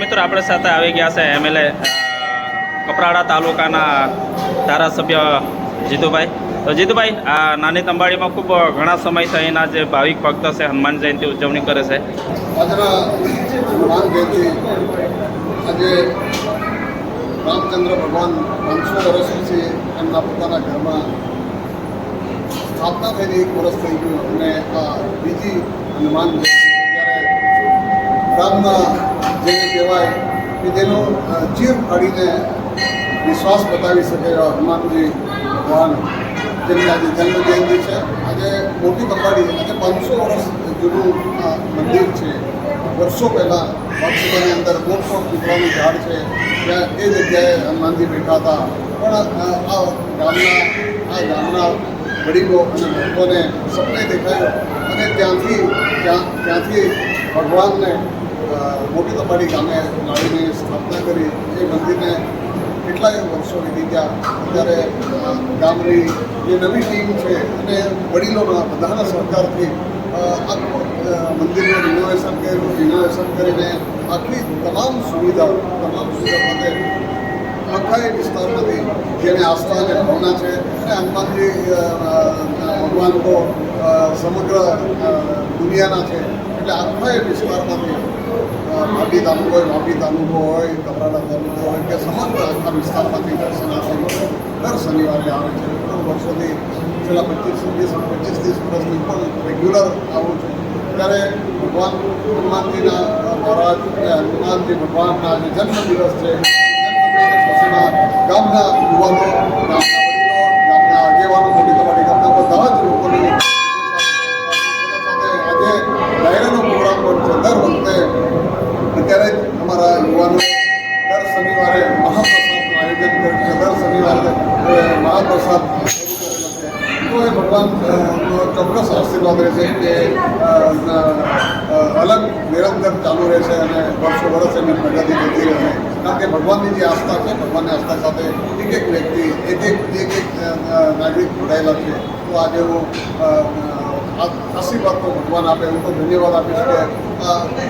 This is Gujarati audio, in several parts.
મિત્રો, આપણે સાથે આવી ગયા છે એમએલએ કપરાડા તાલુકાના ધારાસભ્ય જીતુભાઈ. તો જીતુભાઈ, આ નાની તંબાડીમાં ખૂબ ઘણા સમયથી અહીંના જે ભાવિક ભક્ત છે, હનુમાન જયંતિ ઉજવણી કરે છે. આજે રામચંદ્ર ભગવાન પાંચસો વર્ષ પછી એમના પોતાના ઘરમાં સ્થાપના થઈને એક વર્ષ થઈ ગયું અને બીજી હનુમાન જયંતિ ત્યારે જે કહેવાય કે તેનો ચીર ફાડીને વિશ્વાસ બતાવી શકે એવા હનુમાનજી ભગવાન જેમની આજે જન્મજયંતિ છે. આજે મોટી કંબાડી આજે પાંચસો વર્ષ જૂનું મંદિર છે. વર્ષો પહેલાં પક્ષની અંદર મોટો પીપળાનું ઝાડ છે. ત્યાં એ જગ્યાએ હનુમાનજી બેઠા હતા. પણ આ ગામના આ ગામના વડીલો અને ભક્તોને સપને દેખાયો અને ત્યાંથી, ત્યાં, ત્યાંથી ભગવાનને મોટી કપાડી ગામે લાવીને સ્થાપના કરી. એ મંદિરને કેટલાય વર્ષો વીતી ગયા. અત્યારે ગામની જે નવી ટીમ છે અને વડીલોના બધાના સહકારથી મંદિરનું રિનોવેશન કર્યું. રિનોવેશન કરીને આટલી તમામ સુવિધાઓ, તમામ સુવિધા માટે આખા એ વિસ્તારમાંથી જેને આસ્થા અને ભાવના છે અને હનુમાનજી ભગવાન તો સમગ્ર દુનિયાના છે. એટલે આખા એ વિસ્તારમાંથી વાપી તાલુકો હોય વાપી તાલુકો હોય કપરાડા તાલુકો હોય કે સમગ્ર આખા વિસ્તારમાંથી દર્શનાર્થી લોકો દર શનિવારે આવે છે. ત્રણ વર્ષોથી છેલ્લા પચીસ વીસ પચીસ ત્રીસ વર્ષથી પણ રેગ્યુલર આવું છું. ત્યારે ભગવાન હનુમાનજીના મહારાજ અને હનુમાનજી ભગવાનના જે જન્મદિવસ છે ગામના યુવાનો ગામના વડીલો ગામના આગેવાનો મોટી કબાડી ગામના બધા જ લોકોની સાથે આજે ડાયરાનો પ્રોગ્રામ પણ છે દર વખતે અત્યારે જ અમારા યુવાનો દર શનિવારે મહાપ્રસાદનું આયોજન કર્યું છે દર શનિવારે અ, મહાપ્રસાદ શરૂ કરેલો છે તો એ ભગવાન અ, નો ચોક્કસ આશીર્વાદ રહેશે કે અ, અ, અ, અલગ નિરંતર ચાલુ રહેશે અને વર્ષો વર્ષ એની પ્રગતિ થતી રહેશે કારણ કે ભગવાનની જે આસ્થા છે ભગવાનની આસ્થા સાથે એક એક વ્યક્તિ એક એક એક એક અ, અ, નાગરિક જોડાયેલા છે તો આજે હું આશીર્વાદ તો ભગવાન આપે હું તો ધન્યવાદ આપીશ કે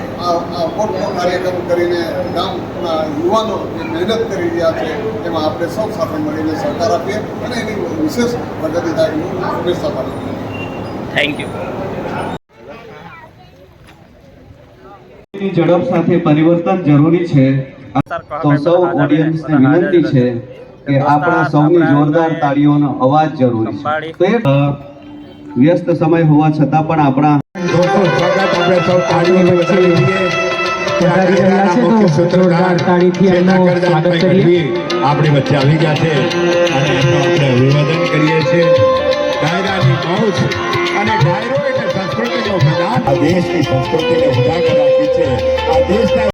મોટ કાર્યક્રમ કરીને ગામના યુવાનો જે મહેનત કરી રહ્યા છે એમાં આપણે સૌ સાથે મળીને સહકાર આપીએ અને એની વિશેષ પ્રગતિ થાય એવી હું શુભેચ્છા પાઠવું થેન્ક યુ ઝડપ સાથે પરિવર્તન જરૂરી છે. તો સૌ ઓડિયન્સને વિનંતી છે કે આપણા સૌની જોરદાર તાળીઓનો અવાજ જરૂરી છે. તો વ્યસ્ત સમય હોવા છતાં પણ આપણા આપણે સૌ તાળીઓ વચ્ચે આવી ગયા છે. અને એમનું આપણે અભિવાદન કરીએ છીએ. ડાયરાની પહોંચ અને ડાયરો એટલે સંસ્કૃતિનો આ દેશની સંસ્કૃતિને ઉજાગર રાખી છે. આ દેશના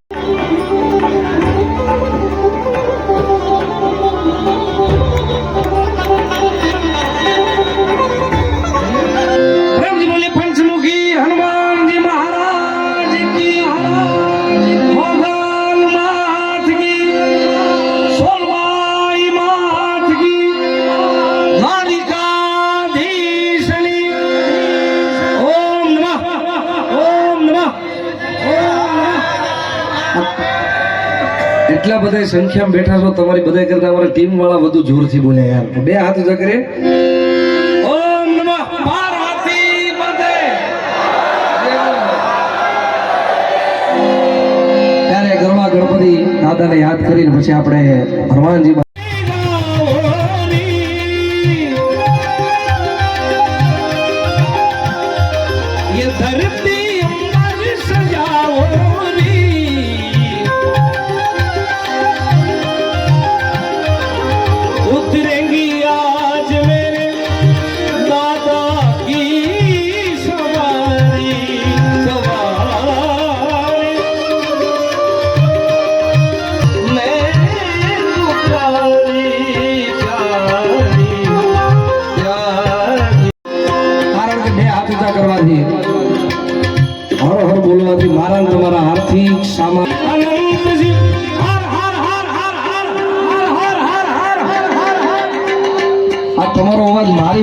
એટલા બધા સંખ્યામાં બેઠા છો તમારી બધા કરતા અમારા ટીમ વાળા વધુ જોરથી બોલે યાર. બે હાથ ઊંચા કરે ઓમ નમઃ પાર્વતી ત્યારે ગરમા ગણપતિ દાદાને યાદ કરીને પછી આપણે હનુમાનજી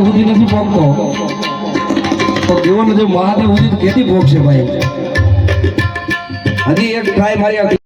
સુધી નથી પહોંચતો તો દેવોનો જે મહાદેવ સુધી કેથી પહોંચશે ભાઈ? હજી એક ટ્રાય મારી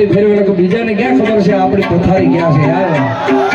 પથારી ફેરવે બીજાને ક્યાં ખબર છે? આપણી પથારી ક્યાં છે? યાર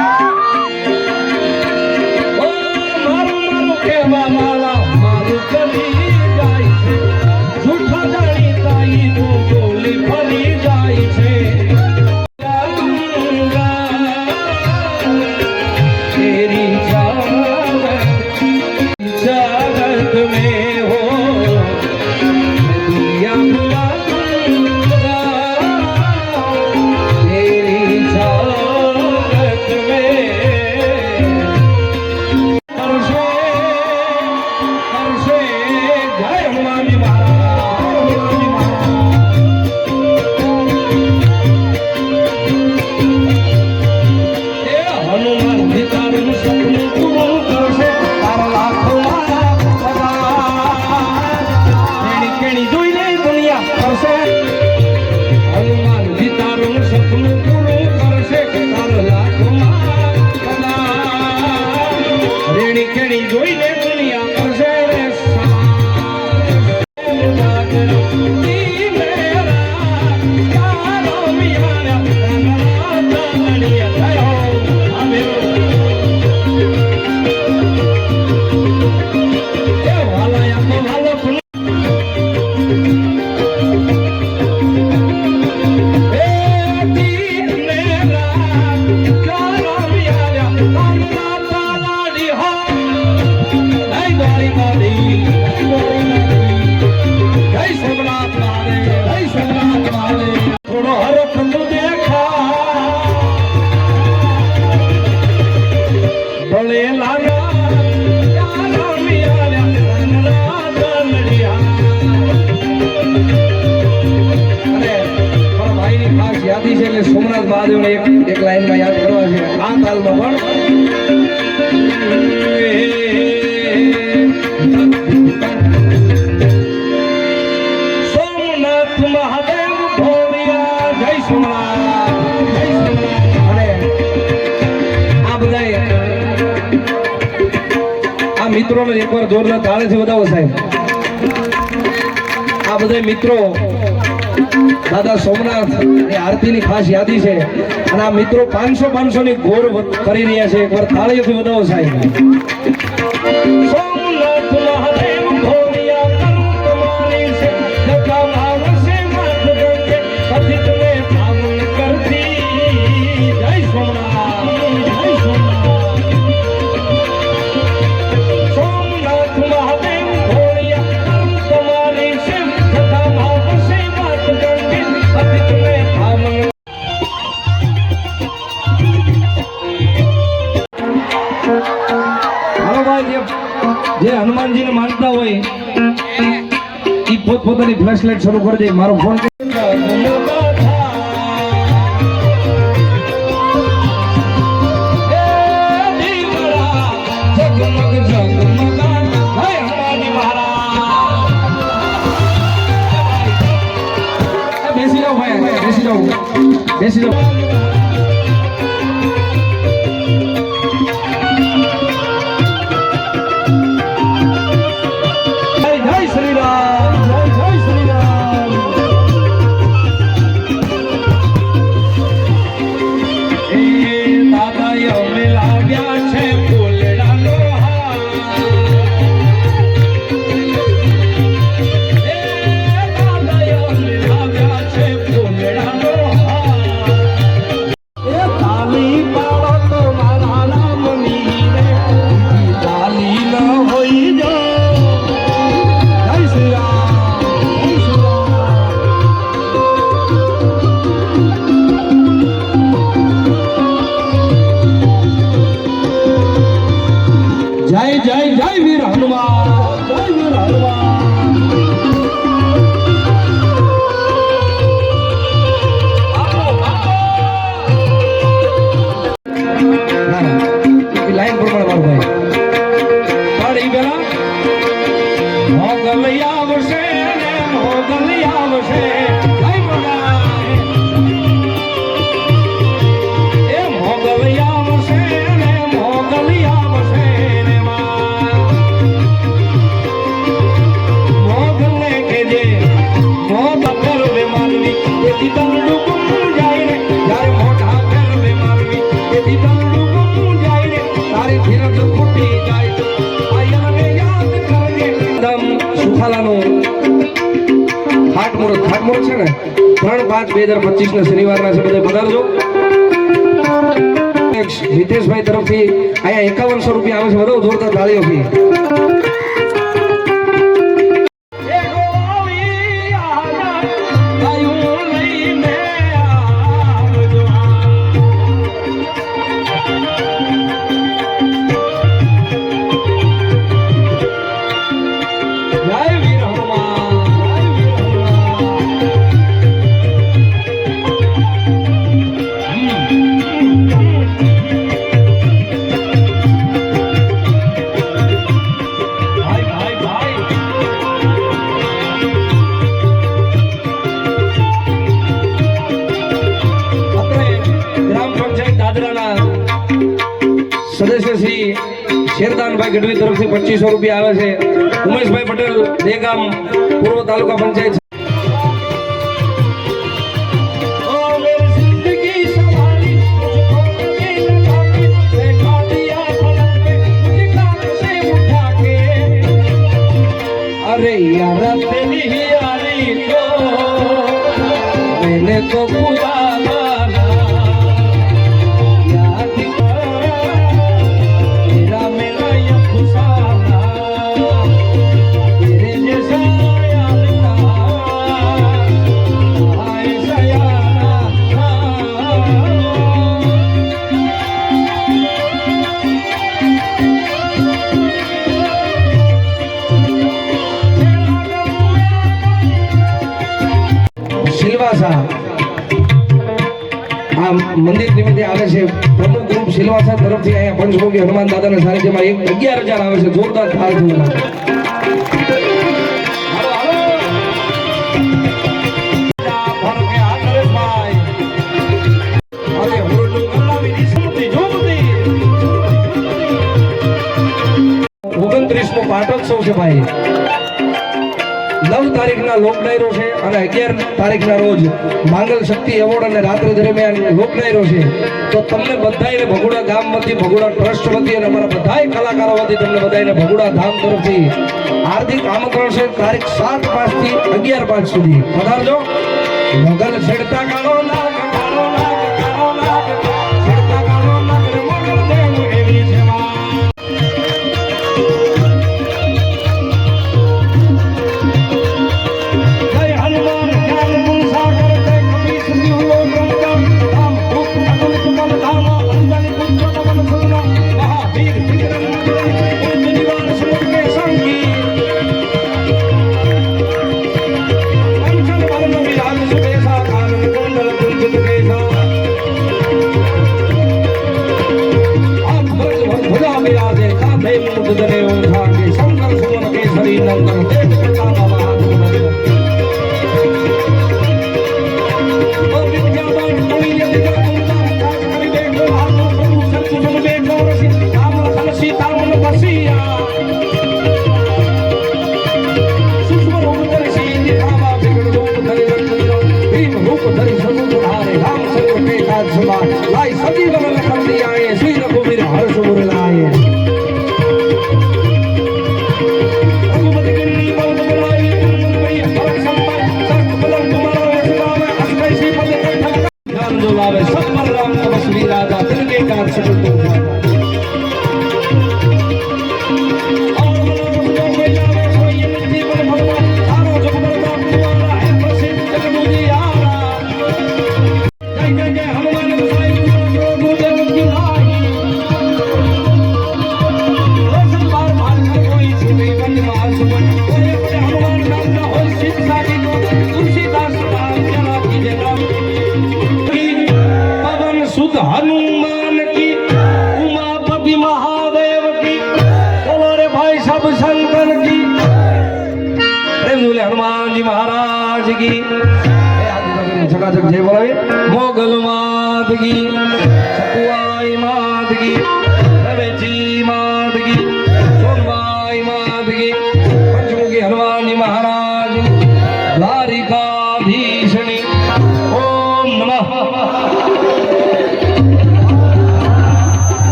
મહાદેવને એક એક લાઈનમાં યાદ કરવા છે. આ તાલમાં પણ સોમનાથ મહાદેવ ભોળિયા જય સોમનાથ. અને આ બધાય આ મિત્રોને એકવાર જોરના તાળેથી બતાવો સાહેબ. આ બધા મિત્રો દાદા સોમનાથ એ આરતીની ખાસ યાદી છે. અને આ મિત્રો પાંચસો પાંચસો ની ગોળ કરી રહ્યા છે. એકવાર તાળીઓથી વધાવો સાહેબ. જે જે હનુમાનજીને માનતા હોય એ પોતપોતાની ફ્લેશલાઇટ શરૂ કરી દે, મારો ફોન બેસી જાઓ બેસી જાઓ. જય જય જય વીર હનુમાન જય વીર ને? ત્રણ પાંચ બે હજાર પચીસ ના શનિવારના છે બધા પધારજો. હિતેશભાઈ તરફથી અહીંયા એકાવનસો રૂપિયા આવે છે. બધા જોરદાર તાળીઓથી. ગઢવી તરફથી પચીસો રૂપિયા આવે છે. ઉમેશભાઈ પટેલ દેગામ પૂર્વ તાલુકા પંચાયત મંદિર નિમિત્તે આવે છે. પ્રમુખ ગ્રુપ સિલવાસા તરફથી અહીંયા પંચમુખી હનુમાન દાદાના સાનિધ્યમાં એક અગિયાર હજાર આવે છે. જોરદાર થાળ સ્મૃતિ જોમતી. ઓગણત્રીસમો પાટોત્સવ છે ભાઈ. નવ તારીખના લોક ડાયરો છે અને અગિયાર તારીખના રોજ માંગલ શક્તિ એવોર્ડ અને રાત્રિ દરમિયાન લોક ડાયરો છે. તો તમને બધાયને ભગુડા ગામ વતી ભગુડા ટ્રસ્ટ વતી અને અમારા બધાય કલાકારો વતી તમને બધાયને ભગુડા ધામ તરફથી હાર્દિક આમંત્રણ છે તારીખ સાત પાંચથી અગિયાર પાંચ સુધી. પધારજો. મોગલ છેડતા કાળો નાગ தாய் மாதகி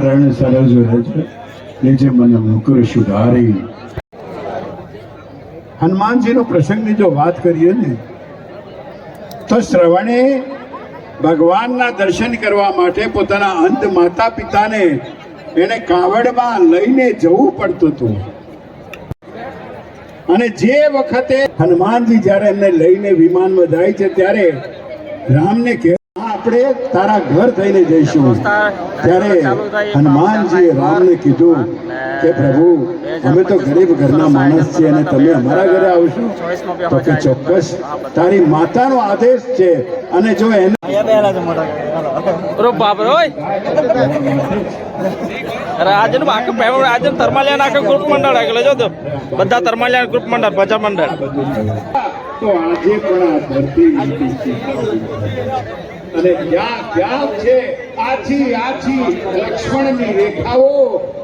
ગુરુચરણ સરોજ રજ મન મુકુર સુધારી. હનુમાનજીનો પ્રસંગની જો વાત કરીએ ને, તો શ્રવણે ભગવાનના દર્શન કરવા માટે પોતાના અંત માતા પિતાને એને કાવડમાં લઈને જવું પડતું હતું. અને જે વખતે હનુમાનજી જ્યારે એમને લઈને વિમાનમાં જાય છે, ત્યારે રામને કહે "આ આપણે તારા ઘર થઈને જઈશું. ત્યારે હનુમાનજીએ રામને કીધું કે પ્રભુ અમે તો ગરીબ ઘરના માણસ છીએ અને તમે અમારા ઘરે આવશો તો કે ચોક્કસ તારી માતાનો આદેશ છે. અને જો એને રો બાપ રે ઓય. અરે આજે આખું પહેલું રાજન થર્માલિયાન આખું ગ્રુપ મંડળ આગળ જો તો. બધા તરમાલિયા ગ્રુપ મંડળ ભજન મંડળ. તો આજે પણ આ ધરતી. અને ક્યાં ક્યાં છે, આછી આછી લક્ષ્મણની રેખાઓ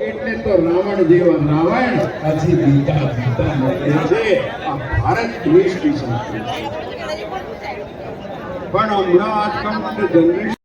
એટલે તો રાવણ જેવા રાવણ આછી બીતા બીતા મળે છે આ ભારત દેશની સંસ્કૃતિ પણ હમણાં આજકાલ જનરેશન